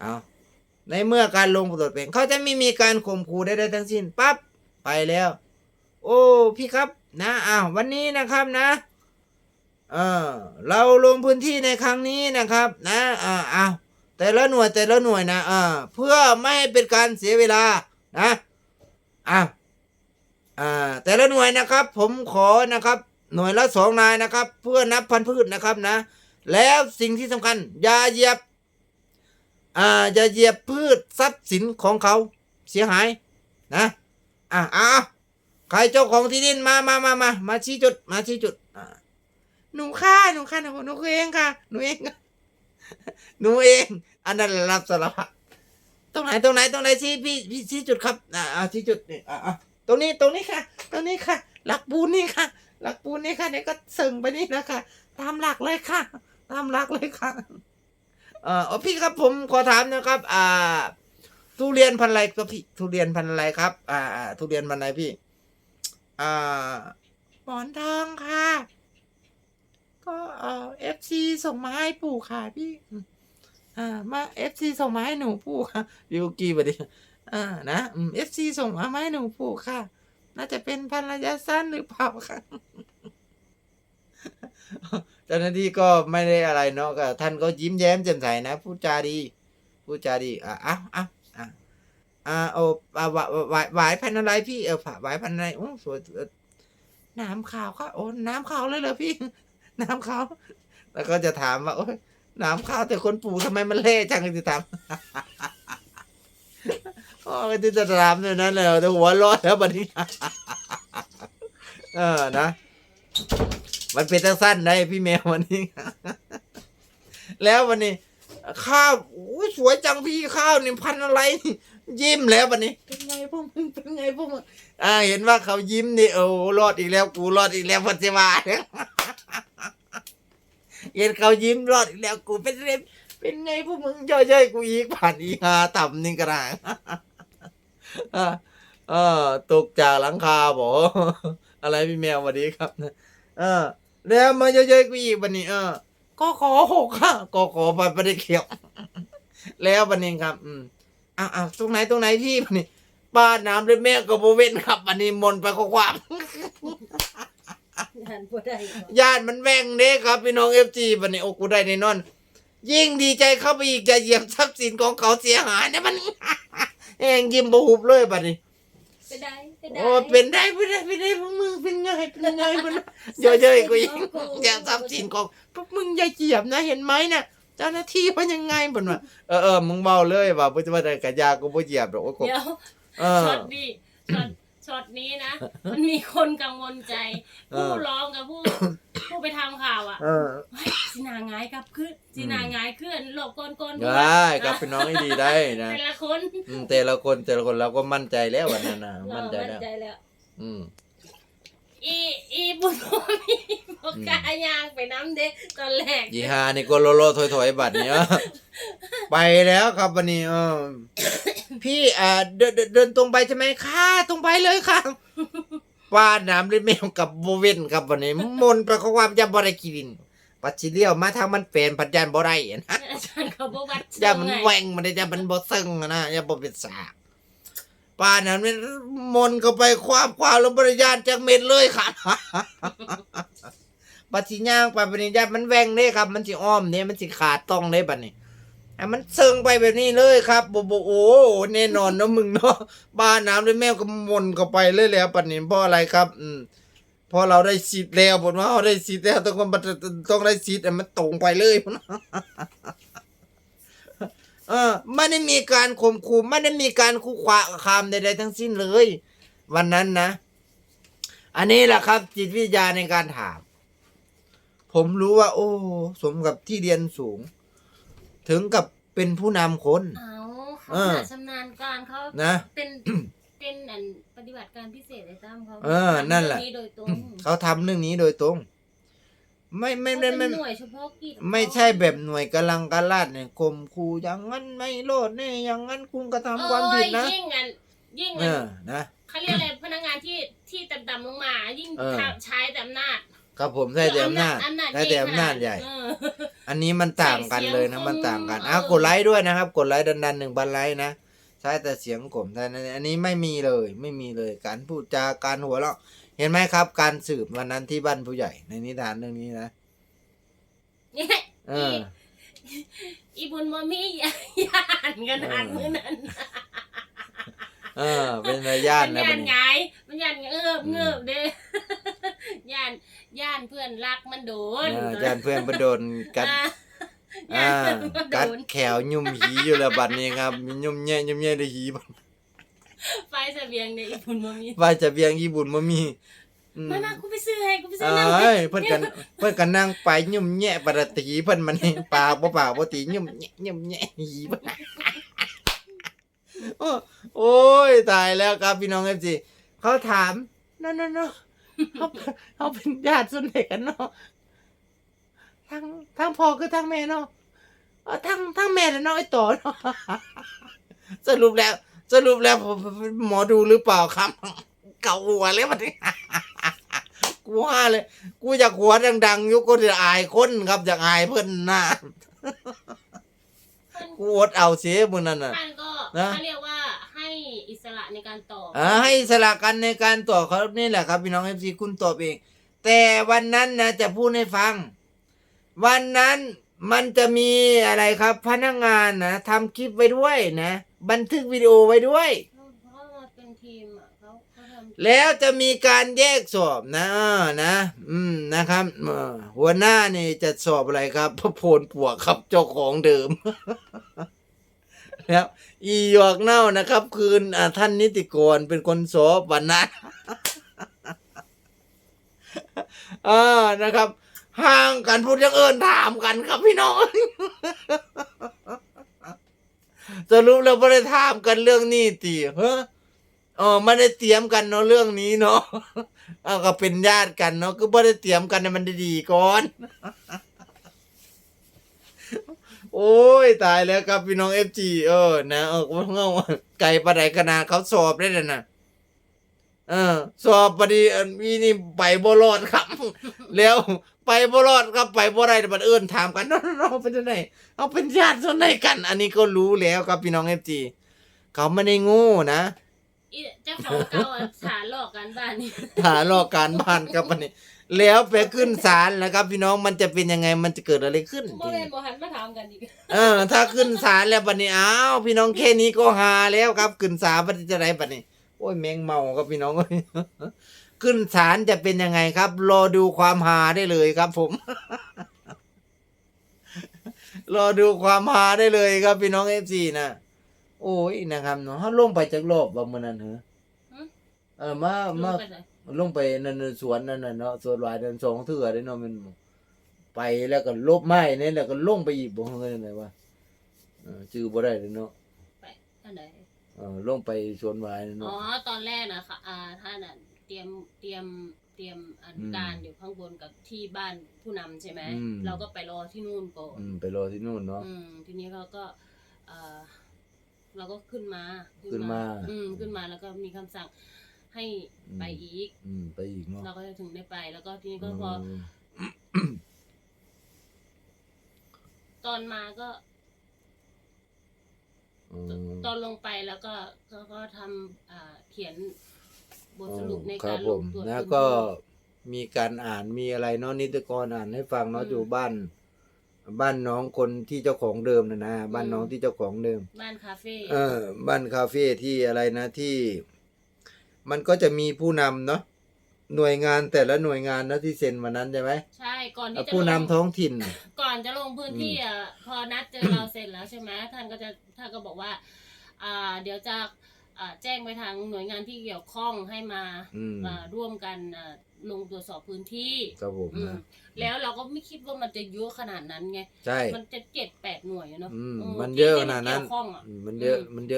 เอาในเมื่อการลงโทษเป็นเขาจะไม่มีการข่มขู่ใดๆทั้งสิ้นปั๊บไปแล้ว โอ้พี่ครับนะอ้าววันนี้นะครับนะ เออเราลงพื้นที่ในครั้งนี้นะครับ นะอ่าอ้าวแต่ละหน่วยแต่ละหน่วยนะอ่าเพื่อไม่ให้เป็นการเสียเวลานะอ้าวอ่าแต่ละหน่วยนะครับ ผมขอนะครับ หน่วยละสองนายนะครับ เพื่อนับพันธุ์พืชนะครับนะ แล้วสิ่งที่สำคัญอย่าเหยียบ อ่าอย่าเหยียบพืชทรัพย์สินของเขาเสียหายนะอะอะใครเจ้าของที่ดินมามามามามาชี้จุดมาชี้จุดอ่าหนูค่ะหนูค่ะหนูหนูเองค่ะ หนูเองหนูเอง อันนั้นรับสารภาพตรงไหนตรงไหนตรงไหนชี้พี่พี่ชี้จุดครับอ่าชี้จุดนี่อ่าตรงนี้ตรงนี้ค่ะ ตรงนี้ค่ะ หลักปูนนี่ค่ะ หลักปูนนี่ค่ะเดี๋ยก็สึงไปนี่นะคะตามหลักเลยค่ะ ตามหลักเลยค่ะ เอ่ออ๋อพี่ครับผมขอถามนะครับ อ่า ทุเรียนพันธุ์อะไรครับพี่ทุเรียนพันธุ์อะไรครับอ่าอ่า ทุเรียนพันธุ์อะไรพี่ อ่าหมอนทองค่ะ ก็เอ่อฟซีส่งมาให้ปู่ค่ะพี่อืมอ่ามาเอฟซีส่งมาให้หนูปู่ค่ะวิวกี้บัดดิอ่านะเอฟซีส่งมาให้หนูปู่ค่ะ น่าจะเป็นพันธุ์ระยะสั้นหรือเปล่าค่ะ เจ้าหน้าที่ก็ไม่ได้อะไรเนาะก็ท่านก็ยิ้มแย้มแจ่มใสนะพูดจาดีพูดจาดีอะอะอะอะอ่าโอ้อ่าหวายหวายหวพันอะไรพี่เออหวายพันอะไรโอ้สวยน้ำขาวค่ะโอ้น้ำขาวเลยเหรอพี่ น้ำขาวแล้วก็จะถามว่าโอ้ยน้ำขาวแต่คนปลูกทำไมมันเละจังจะถามโอ้ยที่จะถามเนี่ยนั้นเลยแต่หัวร้อนแล้วบัดนี้เออนะ มันเป็นตั้งสั้นได้พี่แมววันนี้ แล้ววันนี้ ข้าวโอ้ยสวยจังพี่ข้าวนี่พันธุ์อะไรนี่ยิ้มแล้ววันนี้ เป็นไงพวกมึงเป็นไงพวกมึงอ่า เห็นว่าเขายิ้มนี่โอ้รอดอีกแล้ว กูรอดอีกแล้วพันธิวาเห็นเขายิ้มรอดอีกแล้วกูเป็นเรเป็นไงพวกมึงย่อยๆกูอีกผ่านอีหาต่ำนี่กระไรอ่าเออตกจากหลังคาบอกอะไรพี่แมวสวัสดีครับ เออ แล้วมาเยอะๆกูอีกวันนี้ เออก็ขอหกค่ะก็ขอไปไม่ได้เขียว แล้ววันนี้ครับ อืมอ้าวอ้าวตรงไหนตรงไหนพี่วันนี้ป้าน้ำเลยแม่ก็บเว้นครับวันนี้มนต์ไปข้อความงานบ่ได้หรอกญาติมันแว่งเด้ครับ พี่น้องเอฟจีวันนี้โอ้กูได้แน่นอน ยิ่งดีใจเข้าไปอีกจะเหยียบทรัพย์สินของเขาเสียหายนะมัน แองยิ้มบหุบเลยบัดนี้ ไปได้ไปได้โอ้เป็นได้เป็นได้เป็นได้พวกมึงเป็นไงเป็นไงเป็นเยอะๆกูยิงอย่าทรัพย์สินของพวกมึงอย่าเหยียบนะเห็นไหมน่ะเจ้าหน้าที่มันยังไงบ่นว่าเออเออมึงเบาเลยว่าบ่จะว่าได้กะยากูบ่เหยียบดอกโอ้กูเดี๋ยวเออช็อตนี้ช็อต ช็อตนี้นะ มันมีคนกังวลใจเอผู้อร้องกับผู้ ผู้ไปทำข่าวอะเออเฮ้ยสินางายกับขึ้นสินางายขึ้นหลบก้นก้นได้กับพี่น้องให้ดีได้นะแต่ละคนอืมแต่ละคนแต่ละคนเราก็มั่นใจแล้ววันนั้นน่ะเรามั่นใจมั่นแล้วใจแล้ว อืม อีอีบุญมีบอกกล้ายางไปน้ำเด็กตอนแรกยีฮานี่ก็โลโลถอยถอยๆบัดเนี้ยไปแล้วครับวันนี้เออพี่อ่าเดินเดินเดินตรงไปใช่ไหมค่ะตรงไปเลยค่ะป้าน้ำเลยแมวกับโบเวนครับวันนี้ มนต์ไปข้อความจะบริกินปัจจิเลียวมาทางมันเป็นพัดยันบ่ได้นะอาจารย์เขาบอกว่าอย่ามันแหว่งมันได้อย่ามันบ่ซึ่งนะอย่าบ่เป็นสาก ป้าน้ำนี่มนเข้าไปความความลงบริยานจากเม็ดเลยค่ะบัดสิย่างไปบัดนี้ญามันแหวงเด้ครับ มันสิอ้อมเนี่ยมันสิขาดต้องเลยบัดนี้อะมันเซิงไปแบบนี้เลยครับโบโบโอ้แน่นอนนะมึงเนาะบ้านน้ำด้วยแมวก็มนเข้าไปเลยแล้วบัดนี้เพราะอะไรครับ อืมพราะเราได้สิทธิ์แล้วผมว่าเราได้สิทธิ์แล้วต้องมันต้องได้สิทธิ์มันตรงไปเลย เออไม่ได้มีการข่มขู่ไม่ได้มีการคุกคามใดๆทั้งสิ้นเลย วันนั้นนะ อันนี้แหละครับ จิตวิทยาในการถาม ผมรู้ว่า โอ้ สมกับที่เรียนสูง ถึงกับเป็นผู้นำคน เอาเขาเออชำนาญการเขานะ เป็นเป็นอันปฏิบัติการพิเศษในตั้มเขาเออนั่นแหละทำเรื่องโดยตรงเขาทำเรื่องนี้โดยตรง ไม่ไม่เขาไม่เป็นไม่หน่วยเฉพาะกิจของเขาไม่ใช่แบบหน่วยกำลังกาลาดเนี่ยข่มขู่อย่างนั้นไม่โลดเนี่ยอย่างนั้นคุณกระทำความผิดนะ เออยิ่งอันยิ่งเออันอนะ เขาเรียกอะไรพนักงานที่ที่ต่ำๆลงมา ยิ่งเออ ทำใช้แต่อำนาจครับผมใช่แต่อำนาจอำนาจใช่แต่อำนาจใหญ่ เออ อันนี้มันต่างกันเลยนะใส่เสียงมันต่างกันคมอะเออ กดไลค์ด้วยนะครับ กดไลค์ดันๆหนึ่งพันไลค์นะใช้แต่เสียงกลมแต่อันนี้ไม่มีเลย ไม่มีเลยการพูดจาการหัวเราะ เห็นไหมครับ การสืบวันนั้นที่บ้านผู้ใหญ่ในนิทานเรื่องนี้นะเนี่ยเออ อีบุญบ่มียานกันหันมือนั้นเออ เป็นระยะมันนะยาบัดนนี้ไงมันยานเงือบเงือบเด้ย่านย่านเพื่อนรักมันโดนเอออาจารย์เพื่อนประโดนกัดอ่าอ่าย่านเพื่อนมันโดกัดนแขวยุ่มหีอยู่แล้วบัดนี้ครับ ยุ่มแย่ยุ่มแย่ได้หีบัด ไฟเสบียงเนี่ยอีบุญบ่มีว่าจะเบียงญี่ปุ่นบ่มีอืมมามากูไปซื้อให้กูไปซื้เออน้ำ้ยเพิ่นกันเพิ่นกันนั่งไปยุ่มแย่ปรตีเพิ่นมันนี่ปากบ่ปากบ่ตียุ่มแย่ยุ่มแย่หีบัดโอ้โอ้ยตายแล้วครับพี่น้อง FC เขาถามนั่นๆๆเขาเขาเป็นญาติส่วนไหนกันเนาะทั้งทั้งพ่อคือทั้งแม่เนาะเออทั้งทั้งแม่และน้องไอ้ต่อเนาะสรุปแล้ว สรุปแล้วผมผมหมอดูหรือเปล่าครับ เก่าหัวเลยมันนี้ กูว่าเลย กูอยากหัวดังๆอยุก็จะอายคนครับอยากอายเพื่อนหน้ากูอดเอาเสียมือนั่นน่ะ ท่านก็นะ เขาเรียกว่าให้อิสระในการตอบอ่าให้อิสละกันในการตอบครับนี่แหละครับพี่น้องเอฟซีคุณตอบเอง แต่วันนั้นนะจะพูดให้ฟัง วันนั้นมันจะมีอะไรครับ พนักงานนะทำคลิปไว้ด้วยนะ บันทึกวิดีโอไว้ด้วย เขาเขามาเป็นทีมอะเขาเขาทำแล้วจะมีการแยกสอบนะเออนะ อืมนะครับเอ่อหัวหน้านี่จะสอบอะไรครับพระโพลปวกครับเจ้าของเดิม แล้ว อีหยอกเน่านะครับ คืนอ่าท่านนิติกรเป็นคนสอบวันนั้นอ่านะครับ ห่างกันพูดอยังเอิญถามกันครับพี่น้อง สรุปแล้วไม่ได้ถามกันเรื่องนี้ตีเฮ้อออไม่ได้เตรียมกันเนาะเรื่องนี้เนาะเอาก็เป็นญาติกันเนาะก็ไม่ได้เตรียมกันให้มันดีๆก่อน โอ้ยตายแล้วครับพี่น้องเอฟจีเออ นะเออเงาไก่ปลาไหลขนาดเขาสอบได้เลยนะเออ สอบพอดีอันนี้นี่ไปบ่รอดครับ แล้ว ไปบ่รอดครับไปบ่ได้แต่บัดเอิญถามกันเนาะเนาะเป็นจังไดเอาเป็นญาติส่วนไหนกัน อันนี้ก็รู้แล้วครับพี่น้องเอฟจีเขาไม่ได้โงูนะอีเจ้าของเก่าอะสารหลอกกันบ้านนี่หารอการบ้านครับวันนี้ แล้วไปขึ้นศาลนะครับ พี่น้องมันจะเป็นยังไงมันจะเกิดอะไรขึ้น โมเรนโมหันมาถามกันอีกเออ ถ้าขึ้นศาลแล้วบัดนี้อ้าวพี่น้องแค่นี้ก็หาแล้วครับ ขึ้นศาลมันจะไรบัดนี้ โอ้ยแมงเมาครับพี่น้อง ขึ้นศาลจะเป็นยังไงครับ รอดูความหาได้เลยครับผม รอดูความหาได้เลยครับพี่น้องเอฟซีนะโอ้ยนะครับเนาะเขาลงไปจากรอบว่ามันนั่นเหรอเออมามาไปเลยลงไปนั่นน่ะสวนนั่นน่ะเนาะสวนหวายเดินสองเถื่อได้เนาะมันไปแล้วก็ลบไม้นี่แล้วก็ลงไปอีกบ่เฮ้ยไหนวะเออชื่อบ่ได้เลยเนาะไปอันไหนเออลงไปสวนหวายนั่นอ๋อเนาะตอนแรกนะคะอ่าท่านอะ เตรียมเตรียมเตรียมอันอืมการอยู่ข้างบนกับที่บ้านผู้นำใช่ไหมอืม เราก็ไปรอที่นู่นก่อน อืมไปรอที่นู่นเนาะ อืมทีนี้เขาก็เออเราก็ขึ้นมาขึ้นมาอืมขึ้นมาแล้วก็มีคำสั่งให้อืม ไปอีก อืมไปอีกเนาะเราก็ถึงได้ไป แล้วก็ทีนี้ก็พอมตอนมาก็ อืมตอนลงไปแล้วก็ก็ก็ทำอ่าเขียน บทสรุปในครักาบรผลมงตรวจแล้วพื้นก็ที่มีการอ่านมีอะไรเนาะนิติกรอ่านให้ฟังเนาะอืมอยู่บ้าน บ้านน้องคนที่เจ้าของเดิมนะนะบ้านน้องอืมที่เจ้าของเดิม บ้านคาเฟ่เออบ้านคาเฟ่ที่อะไรนะที่ มันก็จะมีผู้นำเนาะหน่วยงานแต่ละหน่วยงานนะที่เซ็นวันนั้นใช่ไหมใช่ก่อนที่เอ่อจะผู้ลนำงท้องถิ่น ก่อนจะลงพื้นที่อะพอนัดเจอเราเสร็จแล้วใช่ไหมท่านก็จะท่านก็บอกว่า อ่า เดี๋ยวจะ อ่าแจ้งไปทางหน่วยงานที่เกี่ยวข้องให้มาอืมอ่าร่วมกันอ่าลงตรวจสอบพื้นที่ครับผมอืมนะแล้วเราก็ไม่คิดว่ามันจะเยอะขนาดนั้นไง ใช่ มันจะเจ็ดแปดหน่วยอะเนาะอืมเออมันที่เยอะที่ขนาดนั้นเกี่ยวข้องอะอืมมันเยอะอืมมันเยอะ